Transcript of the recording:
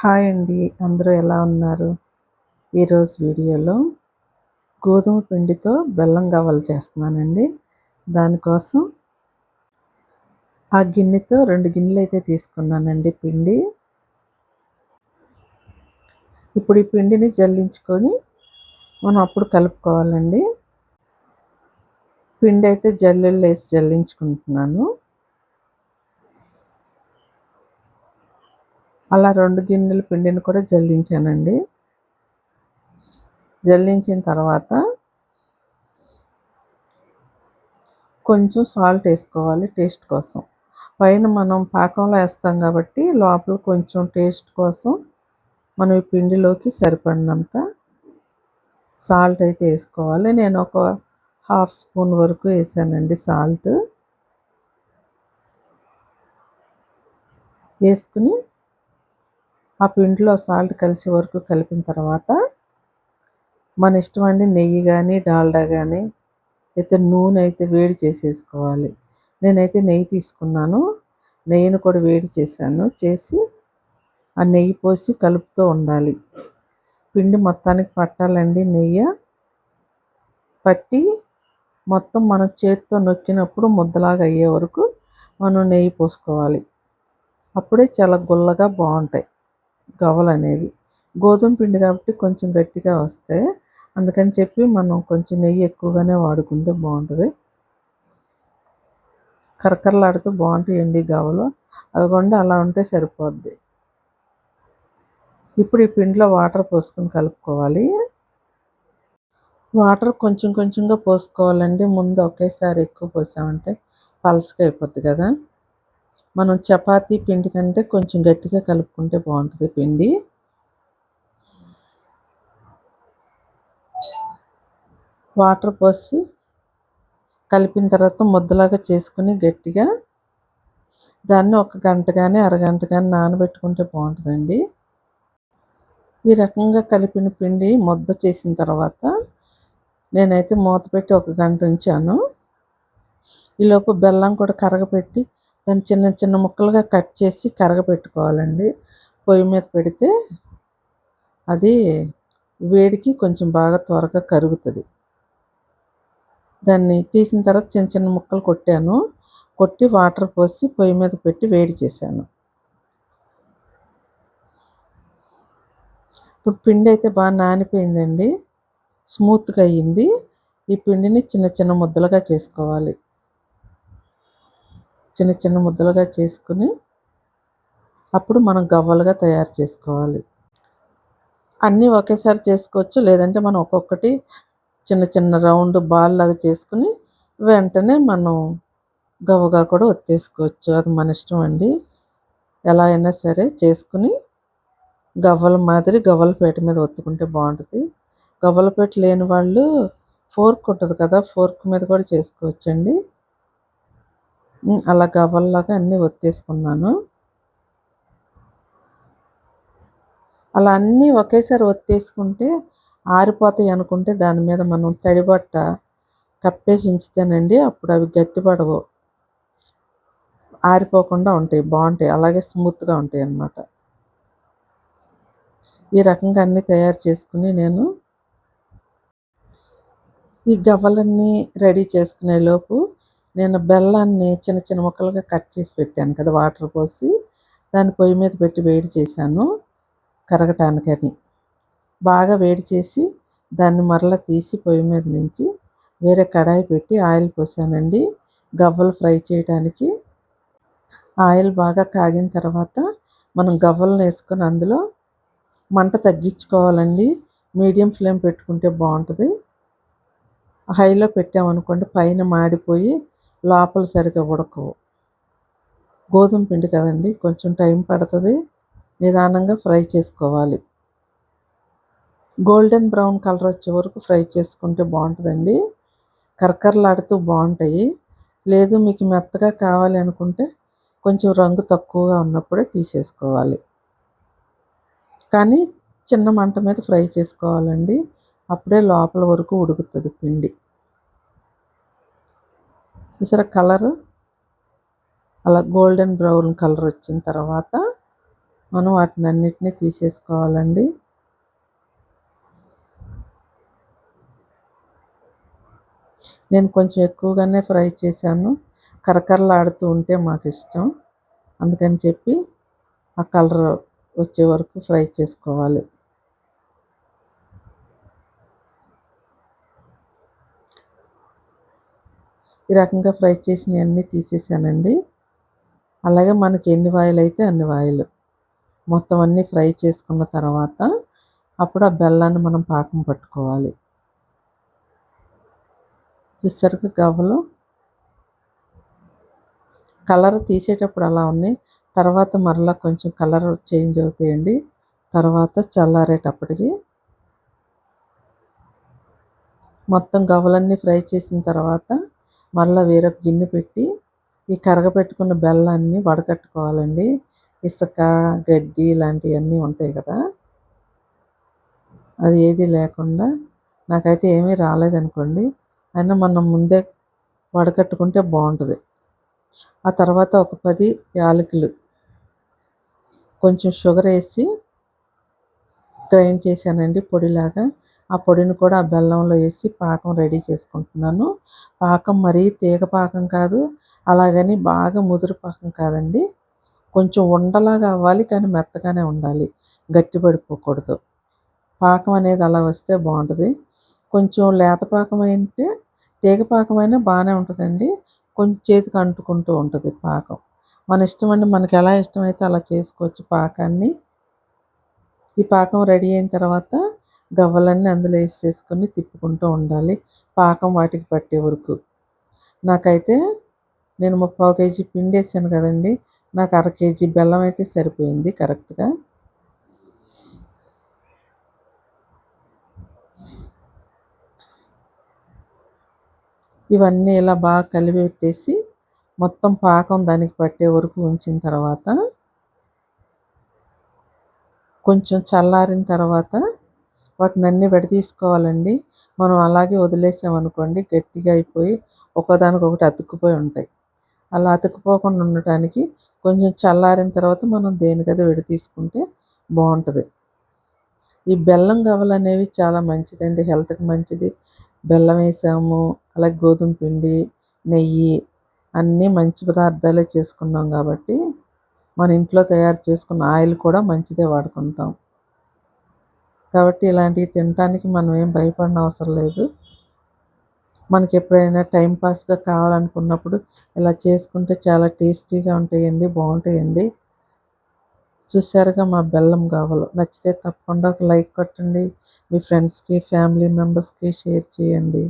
Hi అండి. అందరూ ఎలా ఉన్నారు? ఈరోజు వీడియోలో గోధుమ పిండితో బెల్లం గవ్వలు చేస్తున్నానండి. దానికోసం ఆ గిన్నెతో రెండు గిన్నెలు అయితే తీసుకున్నానండి పిండి. ఇప్పుడు ఈ పిండిని జల్లించుకొని మనం అప్పుడు కలుపుకోవాలండి. పిండి అయితే జల్లెళ్ళు వేసి జల్లించుకుంటున్నాను. అలా రెండు గిన్నెల పిండిని కూడా జల్లించానండి. జల్లించిన తర్వాత కొంచెం సాల్ట్ వేసుకోవాలి టేస్ట్ కోసం. పైన మనం పాకంలో వేస్తాం కాబట్టి లోపల కొంచెం టేస్ట్ కోసం మనం ఈ పిండిలోకి సరిపడినంత సాల్ట్ అయితే వేసుకోవాలి. నేను ఒక హాఫ్ స్పూన్ వరకు వేసానండి సాల్ట్. వేసుకుని ఆ పిండిలో సాల్ట్ కలిసే వరకు కలిపిన తర్వాత మన ఇష్టం అండి నెయ్యి కానీ డాల్డా కానీ అయితే నూనె అయితే వేడి చేసేసుకోవాలి. నేనైతే నెయ్యి తీసుకున్నాను. నెయ్యిని కూడా వేడి చేశాను. చేసి ఆ నెయ్యి పోసి కలుపుతూ ఉండాలి. పిండి మొత్తానికి పట్టాలండి నెయ్యి. పట్టి మొత్తం మనం చేతితో నొక్కినప్పుడు ముద్దలాగా అయ్యే వరకు మనం నెయ్యి పోసుకోవాలి. అప్పుడే చాలా గుల్లగా బాగుంటాయి. గవ్వలు అనేవి గోధుమ పిండి కాబట్టి కొంచెం గట్టిగా వస్తాయి అందుకని చెప్పి మనం కొంచెం నెయ్యి ఎక్కువగానే వాడుకుంటే బాగుంటుంది. కరకరలాడుతూ బాగుంటాయండి గవ్వలు. అదిగోండి అలా ఉంటే సరిపోద్ది. ఇప్పుడు ఈ పిండిలో వాటర్ పోసుకొని కలుపుకోవాలి. వాటర్ కొంచెం కొంచెంగా పోసుకోవాలండి. ముందు ఒకేసారి ఎక్కువ పోసామంటే పల్చగా అయిపోద్ది కదా. మనం చపాతీ పిండి కంటే కొంచెం గట్టిగా కలుపుకుంటే బాగుంటుంది పిండి. వాటర్ పోసి కలిపిన తర్వాత ముద్దలాగా చేసుకుని గట్టిగా దాన్ని ఒక గంట కానీ అరగంట కానీ నానబెట్టుకుంటే బాగుంటుందండి. ఈ రకంగా కలిపిన పిండి ముద్ద చేసిన తర్వాత నేనైతే మూత పెట్టి ఒక గంట ఉంచాను. ఈలోపు బెల్లం కూడా కరగపెట్టి దాన్ని చిన్న చిన్న ముక్కలుగా కట్ చేసి కరగపెట్టుకోవాలండి. పొయ్యి మీద పెడితే అది వేడికి కొంచెం బాగా త్వరగా కరుగుతుంది. దాన్ని తీసిన తర్వాత చిన్న చిన్న ముక్కలు కొట్టాను. కొట్టి వాటర్ పోసి పొయ్యి మీద పెట్టి వేడి చేశాను. ఇప్పుడు పిండి అయితే బాగా నానిపోయిందండి. స్మూత్గా అయ్యింది. ఈ పిండిని చిన్న చిన్న ముద్దలుగా చేసుకోవాలి. చిన్న చిన్న ముద్దలుగా చేసుకుని అప్పుడు మనం గవ్వలుగా తయారు చేసుకోవాలి. అన్నీ ఒకేసారి చేసుకోవచ్చు. లేదంటే మనం ఒక్కొక్కటి చిన్న చిన్న రౌండ్ బాల్ లాగా చేసుకుని వెంటనే మనం గవ్వగా కూడా ఒత్తేసుకోవచ్చు. అది మన ఇష్టం అండి. ఎలా అయినా సరే చేసుకుని గవ్వల మాదిరి గవ్వల పేట మీద ఒత్తుకుంటే బాగుంటుంది. గవ్వల పేట లేని వాళ్ళు ఫోర్క్ ఉంటుంది కదా ఫోర్క్ మీద కూడా చేసుకోవచ్చండి. అలా గవ్వల్లాగా అన్నీ ఒత్తేసుకున్నాను. అలా అన్నీ ఒకేసారి ఒత్తేసుకుంటే ఆరిపోతాయి అనుకుంటే దాని మీద మనం తడిబట్ట కప్పేసి ఉంచితేనండి అప్పుడు అవి గట్టిపడవు. ఆరిపోకుండా ఉంటాయి బాగుంటాయి. అలాగే స్మూత్గా ఉంటాయి అన్నమాట. ఈ రకంగా అన్నీ తయారు చేసుకుని నేను ఈ గవ్వలన్నీ రెడీ చేసుకునే లోపు నేను బెల్లాన్ని చిన్న చిన్న ముక్కలుగా కట్ చేసి పెట్టాను కదా వాటర్ పోసి దాన్ని పొయ్యి మీద పెట్టి వేడి చేశాను కరగటానికని. బాగా వేడి చేసి దాన్ని మరలా తీసి పొయ్యి మీద నుంచి వేరే కడాయి పెట్టి ఆయిల్ పోసానండి. గవ్వలు ఫ్రై చేయడానికి ఆయిల్ బాగా కాగిన తర్వాత మనం గవ్వలను వేసుకొని అందులో మంట తగ్గించుకోవాలండి. మీడియం ఫ్లేమ్ పెట్టుకుంటే బాగుంటుంది. హైలో పెట్టామనుకోండి పైన మాడిపోయి లోపల సరిగా ఉడకవు. గోధుమ పిండి కదండి కొంచెం టైం పడుతుంది. నిదానంగా ఫ్రై చేసుకోవాలి. గోల్డెన్ బ్రౌన్ కలర్ వచ్చే వరకు ఫ్రై చేసుకుంటే బాగుంటుందండి. కరకరలాడుతూ బాగుంటాయి. లేదు మీకు మెత్తగా కావాలి అనుకుంటే కొంచెం రంగు తక్కువగా ఉన్నప్పుడే తీసేసుకోవాలి. కానీ చిన్న మంట మీద ఫ్రై చేసుకోవాలండి. అప్పుడే లోపల వరకు ఉడుకుతుంది పిండి. చూసారా కలర్? అలా గోల్డెన్ బ్రౌన్ కలర్ వచ్చిన తర్వాత మనం వాటిని అన్నిటినీ తీసేసుకోవాలండి. నేను కొంచెం ఎక్కువగానే ఫ్రై చేశాను. కరకరలాడుతూ ఉంటే మాకు ఇష్టం. అందుకని చెప్పి ఆ కలర్ వచ్చే వరకు ఫ్రై చేసుకోవాలి. ఈ రకంగా ఫ్రై చేసినవన్నీ తీసేసానండి. అలాగే మనకి ఎన్ని వాయిల్ అయితే అన్ని వాయిల్. మొత్తం అన్నీ ఫ్రై చేసుకున్న తర్వాత అప్పుడు ఆ బెల్లాన్ని మనం పాకం పట్టుకోవాలి. చూసరికి గవ్వలు? కలర్ తీసేటప్పుడు అలా ఉన్నాయి. తర్వాత మరలా కొంచెం కలర్ చేంజ్ అవుతాయండి. తర్వాత చల్లారేటప్పటికి మొత్తం గవ్వలన్నీ ఫ్రై చేసిన తర్వాత మళ్ళీ వేరే గిన్నె పెట్టి ఈ కరగపెట్టుకున్న బెల్లాన్ని వడకట్టుకోవాలండి. ఇసుక గడ్డి ఇలాంటివన్నీ ఉంటాయి కదా. అది ఏది లేకుండా నాకైతే ఏమీ రాలేదనుకోండి. అయినా మనం ముందే వడకట్టుకుంటే బాగుంటుంది. ఆ తర్వాత ఒక పది యాలకులు కొంచెం షుగర్ వేసి గ్రైండ్ చేశానండి పొడిలాగా. ఆ పొడిని కూడా ఆ బెల్లంలో వేసి పాకం రెడీ చేసుకుంటున్నాను. పాకం మరీ తీగ పాకం కాదు అలాగని బాగా ముదురు పాకం కాదండి. కొంచెం ఉండలాగా అవ్వాలి కానీ మెత్తగానే ఉండాలి గట్టి పడిపోకూడదు. పాకం అనేది అలా వస్తే బాగుంటుంది. కొంచెం లేత పాకం అయితే తీగ పాకం అయినా బాగానే ఉంటుందండి. కొంచెం చేతికి అంటుకుంటూ ఉంటుంది పాకం. మన ఇష్టం అండి మనకి ఎలా ఇష్టమైతే అలా చేసుకోవచ్చు పాకాన్ని. ఈ పాకం రెడీ అయిన తర్వాత గవ్వలన్నీ అందులో వేసేసుకొని తిప్పుకుంటూ ఉండాలి. పాకం వాటికి పట్టే వరకు. నాకైతే నేను ముప్పావు కేజీ పిండి వేసాను కదండి. నాకు అర కేజీ బెల్లం అయితే సరిపోయింది కరెక్ట్గా. ఇవన్నీ ఇలా బాగా కలిపి పెట్టేసి మొత్తం పాకం దానికి పట్టే వరకు ఉంచిన తర్వాత కొంచెం చల్లారిన తర్వాత వాటిని అన్నీ విడదీసుకోవాలండి. మనం అలాగే వదిలేసామనుకోండి గట్టిగా అయిపోయి ఒకదానికొకటి అతుక్కుపోయి ఉంటాయి. అలా అతుక్కుపోకుండా ఉండటానికి కొంచెం చల్లారిన తర్వాత మనం దేనికది విడతీసుకుంటే బాగుంటుంది. ఈ బెల్లం గవ్వలు అనేవి చాలా మంచిదండి. హెల్త్కి మంచిది. బెల్లం వేసాము అలాగే గోధుమ పిండి నెయ్యి అన్నీ మంచి పదార్థాలే చేసుకున్నాం కాబట్టి మన ఇంట్లో తయారు చేసుకున్న ఆయిల్ కూడా మంచిదే వాడుకుంటాం. కాబట్టి ఇలాంటివి తినడానికి మనం ఏం భయపడిన అవసరం లేదు. మనకి ఎప్పుడైనా టైంపాస్గా కావాలనుకున్నప్పుడు ఇలా చేసుకుంటే చాలా టేస్టీగా ఉంటాయండి బాగుంటాయండి. చూసారుగా మా బెల్లం కావాలి నచ్చితే తప్పకుండా ఒక లైక్ కొట్టండి. మీ ఫ్రెండ్స్కి ఫ్యామిలీ మెంబర్స్కి షేర్ చేయండి.